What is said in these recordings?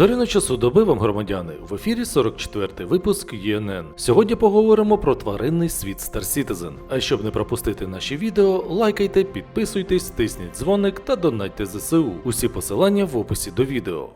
Зоряно часу доби вам, громадяни, в ефірі 44-й випуск ЄНН. Сьогодні поговоримо про тваринний світ Star Citizen. А щоб не пропустити наші відео, лайкайте, підписуйтесь, тисніть дзвоник та донайте ЗСУ. Усі посилання в описі до відео.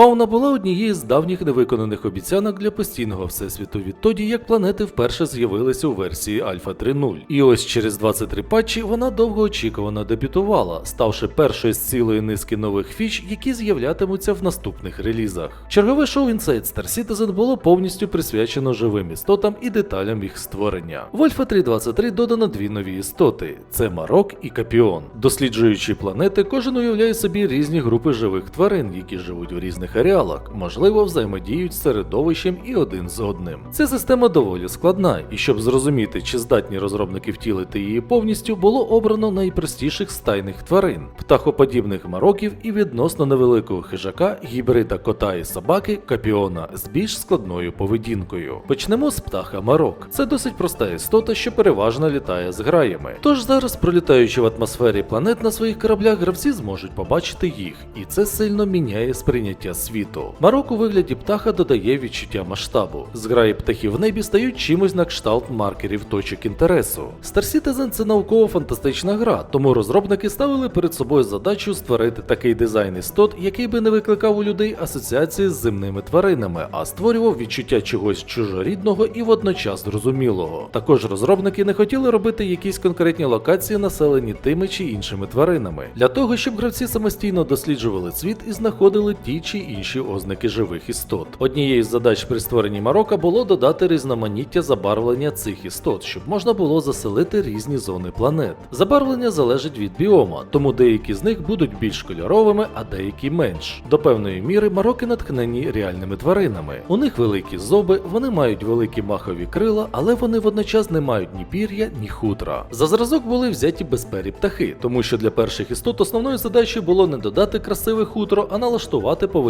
Фауна була однією з давніх невиконаних обіцянок для постійного всесвіту відтоді, як планети вперше з'явилися у версії Альфа 3.0. І ось через 23 патчі вона довгоочікувано дебютувала, ставши першою з цілої низки нових фіч, які з'являтимуться в наступних релізах. Чергове шоу Inside Star Citizen було повністю присвячено живим істотам і деталям їх створення. В Альфа 3.23 додано дві нові істоти: це Марок і Капіон. Досліджуючи планети, кожен уявляє собі різні групи живих тварин, які живуть у різних ареалах, можливо, взаємодіють з середовищем і один з одним. Ця система доволі складна, і щоб зрозуміти, чи здатні розробники втілити її повністю, було обрано найпростіших стайних тварин птахоподібних мароків і відносно невеликого хижака, гібрида кота і собаки капіона з більш складною поведінкою. Почнемо з птаха марок. Це досить проста істота, що переважно літає з граями. Тож зараз, пролітаючи в атмосфері планет на своїх кораблях, гравці зможуть побачити їх, і це сильно міняє сприйняття світу. Марок у вигляді птаха додає відчуття масштабу. Зграї птахів в небі стають чимось на кшталт маркерів точок інтересу. Star Citizen – це науково-фантастична гра, тому розробники ставили перед собою задачу створити такий дизайн істот, який би не викликав у людей асоціації з земними тваринами, а створював відчуття чогось чужорідного і водночас зрозумілого. Також розробники не хотіли робити якісь конкретні локації, населені тими чи іншими тваринами, для того, щоб гравці самостійно досліджували світ і знаходили ті чи інші ознаки живих істот. Однією з задач при створенні Марока було додати різноманіття забарвлення цих істот, щоб можна було заселити різні зони планет. Забарвлення залежить від біома, тому деякі з них будуть більш кольоровими, а деякі менш. До певної міри мароки натхнені реальними тваринами. У них великі зоби, вони мають великі махові крила, але вони водночас не мають ні пір'я, ні хутра. За зразок були взяті безпері птахи, тому що для перших істот основною задачею було не додати красиве хутро, а налаштувати поведінку,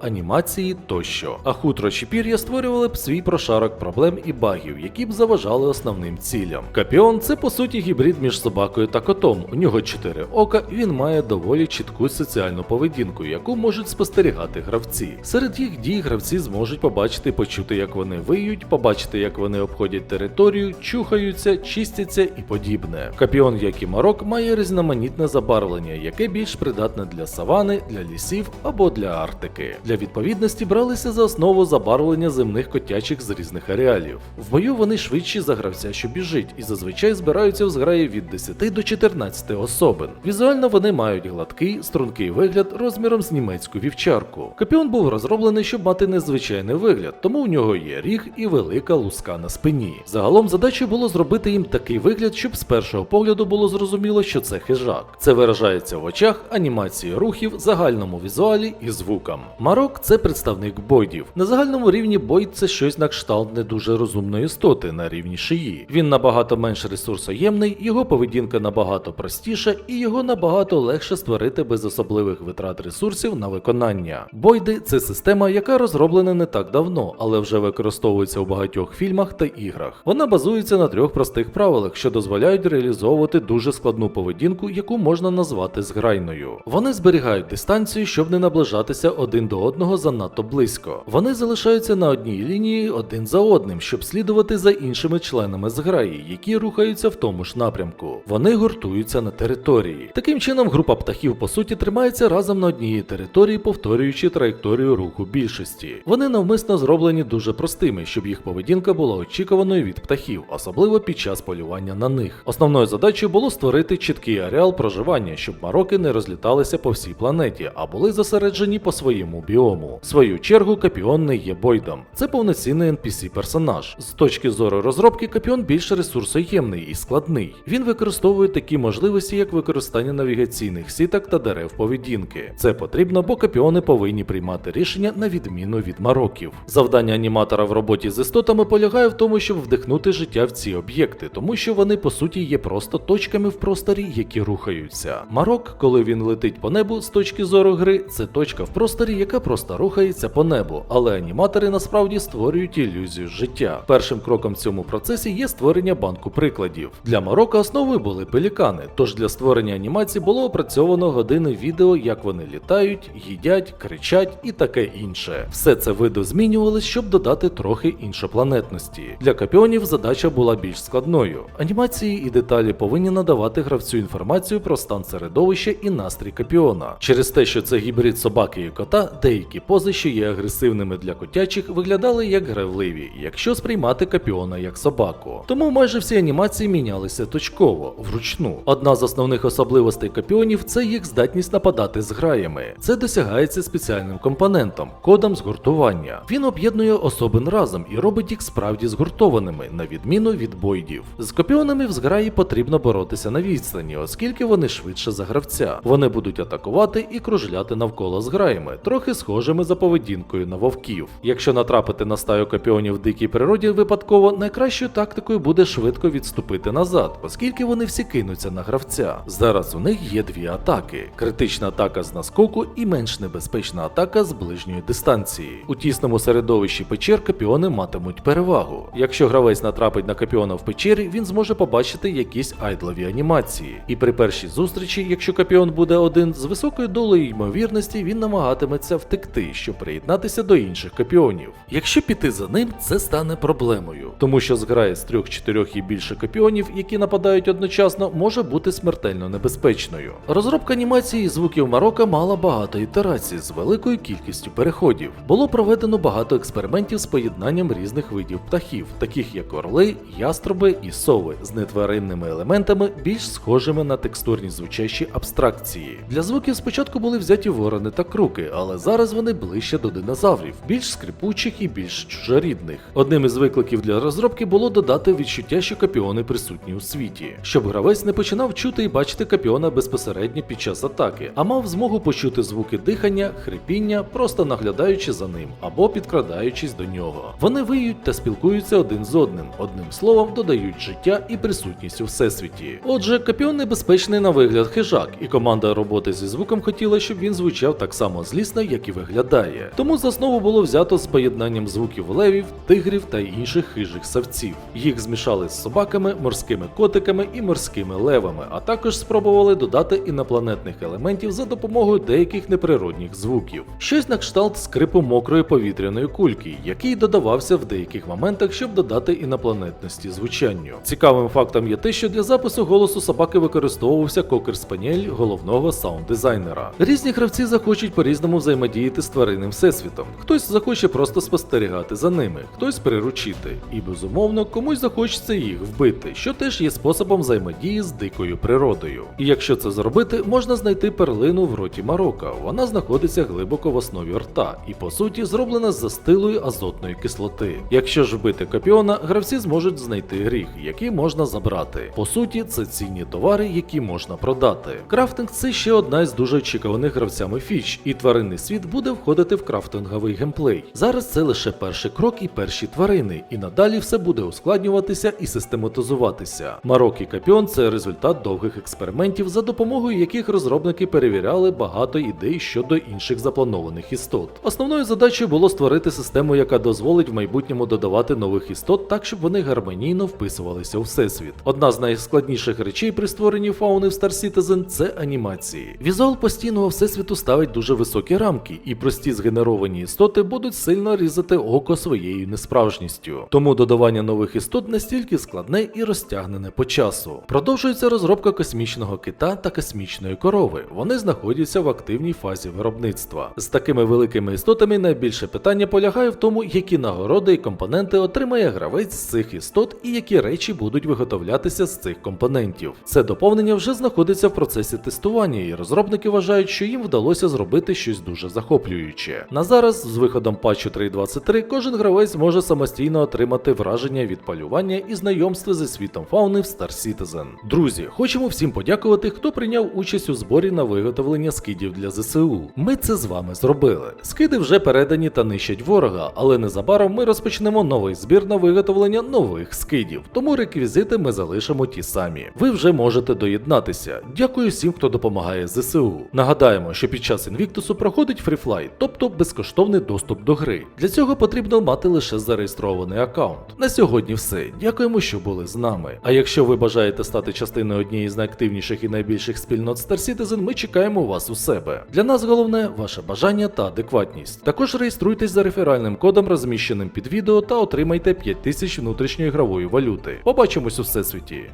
анімації тощо. А хутро чи пір'я створювали б свій прошарок проблем і багів, які б заважали основним цілям. Капіон це по суті гібрид між собакою та котом. У нього чотири ока, і він має доволі чітку соціальну поведінку, яку можуть спостерігати гравці. Серед їх дій гравці зможуть побачити, почути, як вони виють, побачити, як вони обходять територію, чухаються, чистяться і подібне. Капіон, як і марок, має різноманітне забарвлення, яке більш придатне для савани, для лісів або для Арктики. Для відповідності бралися за основу забарвлення земних котячих з різних ареалів. В бою вони швидші за гравця, що біжить, і зазвичай збираються в зграї від 10 до 14 особин. Візуально вони мають гладкий, стрункий вигляд розміром з німецьку вівчарку. Капіон був розроблений, щоб мати незвичайний вигляд, тому у нього є ріг і велика луска на спині. Загалом задачею було зробити їм такий вигляд, щоб з першого погляду було зрозуміло, що це хижак. Це виражається в очах, анімації рухів, загальному візуалі і звукам. Марок це представник бойдів. На загальному рівні бойд це щось на кшталт не дуже розумної істоти на рівні шиї. Він набагато менш ресурсоємний, його поведінка набагато простіша і його набагато легше створити без особливих витрат ресурсів на виконання. Бойди це система, яка розроблена не так давно, але вже використовується у багатьох фільмах та іграх. Вона базується на трьох простих правилах, що дозволяють реалізовувати дуже складну поведінку, яку можна назвати зграйною. Вони зберігають дистанцію, щоб не наближатися один до одного занадто близько. Вони залишаються на одній лінії один за одним, щоб слідувати за іншими членами зграї, які рухаються в тому ж напрямку. Вони гуртуються на території. Таким чином, група птахів по суті тримається разом на одній території, повторюючи траєкторію руху більшості. Вони навмисно зроблені дуже простими, щоб їх поведінка була очікуваною від птахів, особливо під час полювання на них. Основною задачею було створити чіткий ареал проживання, щоб мароки не розліталися по всій планеті, а були зосереджені по своєму біому. В свою чергу Капіон не є бойдом. Це повноцінний NPC персонаж. З точки зору розробки, Капіон більш ресурсоємний і складний. Він використовує такі можливості, як використання навігаційних сіток та дерев поведінки. Це потрібно, бо капіони повинні приймати рішення на відміну від мароків. Завдання аніматора в роботі з істотами полягає в тому, щоб вдихнути життя в ці об'єкти, тому що вони по суті є просто точками в просторі, які рухаються. Марок, коли він летить по небу з точки зору гри, це точка в просторі постері, яка просто рухається по небу, але аніматори насправді створюють ілюзію життя. Першим кроком в цьому процесі є створення банку прикладів. Для Марокко основою були пелікани, тож для створення анімації було опрацьовано години відео, як вони літають, їдять, кричать і таке інше. Все це видозмінювалось, щоб додати трохи іншопланетності. Для капіонів задача була більш складною. Анімації і деталі повинні надавати гравцю інформацію про стан середовища і настрій капіона. Через те, що це гібрид собаки і кота, деякі пози, що є агресивними для котячих, виглядали як гравливі, якщо сприймати капіона як собаку. Тому майже всі анімації мінялися точково, вручну. Одна з основних особливостей капіонів це їх здатність нападати з граями. Це досягається спеціальним компонентом кодом згуртування. Він об'єднує особин разом і робить їх справді згуртованими, на відміну від бойдів. З копіонами в зграї потрібно боротися на відстані, оскільки вони швидше за гравця. Вони будуть атакувати і кружляти навколо зграями, трохи схожими за поведінкою на вовків. Якщо натрапити на стаю копіонів в дикій природі випадково, найкращою тактикою буде швидко відступити назад, оскільки вони всі кинуться на гравця. Зараз у них є дві атаки: критична атака з наскоку і менш небезпечна атака з ближньої дистанції. У тісному середовищі печер копіони матимуть перевагу. Якщо гравець натрапить на копіона в печері, він зможе побачити якісь айдлові анімації. І при першій зустрічі, якщо копіон буде один, з високою долею ймовірності він намагатиметься втекти, щоб приєднатися до інших копіонів. Якщо піти за ним, це стане проблемою, тому що зграє з трьох-чотирьох і більше копіонів, які нападають одночасно, може бути смертельно небезпечною. Розробка анімації звуків Марокко мала багато ітерацій з великою кількістю переходів. Було проведено багато експериментів з поєднанням різних видів птахів, таких як орли, яструби і сови, з нетваринними елементами, більш схожими на текстурні звучащі абстракції. Для звуків спочатку були взяті ворони та круки, але зараз вони ближче до динозаврів, більш скрипучих і більш чужорідних. Одним із викликів для розробки було додати відчуття, що капіони присутні у світі, щоб гравець не починав чути і бачити капіона безпосередньо під час атаки, а мав змогу почути звуки дихання, хрипіння, просто наглядаючи за ним або підкрадаючись до нього. Вони виють та спілкуються один з одним, одним словом додають життя і присутність у всесвіті. Отже, капіон небезпечний на вигляд хижак, і команда роботи зі звуком хотіла, щоб він звучав так само злісно, як і виглядає. Тому за основу було взято з поєднанням звуків левів, тигрів та інших хижих савців. Їх змішали з собаками, морськими котиками і морськими левами, а також спробували додати інопланетних елементів за допомогою деяких неприродних звуків. Щось на кшталт скрипу мокрої повітряної кульки, який додавався в деяких моментах, щоб додати інопланетності звучанню. Цікавим фактом є те, що для запису голосу собаки використовувався кокер спаніель головного саунд-дизайнера. Різні гравці захочуть по-різному взаємодіяти з тваринним всесвітом. Хтось захоче просто спостерігати за ними, хтось приручити. І безумовно, комусь захочеться їх вбити, що теж є способом взаємодії з дикою природою. І якщо це зробити, можна знайти перлину в роті Марока. Вона знаходиться глибоко в основі рта і по суті зроблена з застилої азотної кислоти. Якщо ж вбити копіона, гравці зможуть знайти гріх, який можна забрати. По суті, це цінні товари, які можна продати. Крафтинг це ще одна із дуже очікуваних гравцями фіч, і тваринний світ буде входити в крафтинговий геймплей. Зараз це лише перший крок і перші тварини, і надалі все буде ускладнюватися і систематизуватися. Марок і Капіон це результат довгих експериментів, за допомогою яких розробники перевіряли багато ідей щодо інших запланованих істот. Основною задачею було створити систему, яка дозволить в майбутньому додавати нових істот так, щоб вони гармонійно вписувалися у всесвіт. Одна з найскладніших речей при створенні фауни в Star Citizen – це анімації. Візуал постійного всесвіту ставить дуже високі рамки, і прості згенеровані істоти будуть сильно різати око своєю несправжністю. Тому додавання нових істот настільки складне і розтягнене по часу. Продовжується розробка космічного кита та космічної корови. Вони знаходяться в активній фазі виробництва. З такими великими істотами найбільше питання полягає в тому, які нагороди і компоненти отримає гравець з цих істот і які речі будуть виготовлятися з цих компонентів. Це доповнення вже знаходиться в процесі тестування, і розробники вважають, що їм вдалося зробити щось дуже захоплююче. На зараз, з виходом патчу 3.23, кожен гравець може самостійно отримати враження від полювання і знайомства зі світом фауни в Star Citizen. Друзі, хочемо всім подякувати, хто прийняв участь у зборі на виготовлення скидів для ЗСУ. Ми це з вами зробили. Скиди вже передані та нищать ворога, але незабаром ми розпочнемо новий збір на виготовлення нових скидів, тому реквізити ми залишимо ті самі. Ви вже можете доєднатися. Дякую всім, хто допомагає ЗСУ. Нагадаємо, що під час інвіктусу проходить фріфлайт, тобто безкоштовний доступ до гри. Для цього потрібно мати лише зареєстрований аккаунт. На сьогодні все. Дякуємо, що були з нами. А якщо ви бажаєте стати частиною однієї з найактивніших і найбільших спільнот Star Citizen, ми чекаємо вас у себе. Для нас головне ваше бажання та адекватність. Також реєструйтесь за реферальним кодом, розміщеним під відео, та отримайте 5000 внутрішньої ігрової валюти. Побачимось у всесвіті.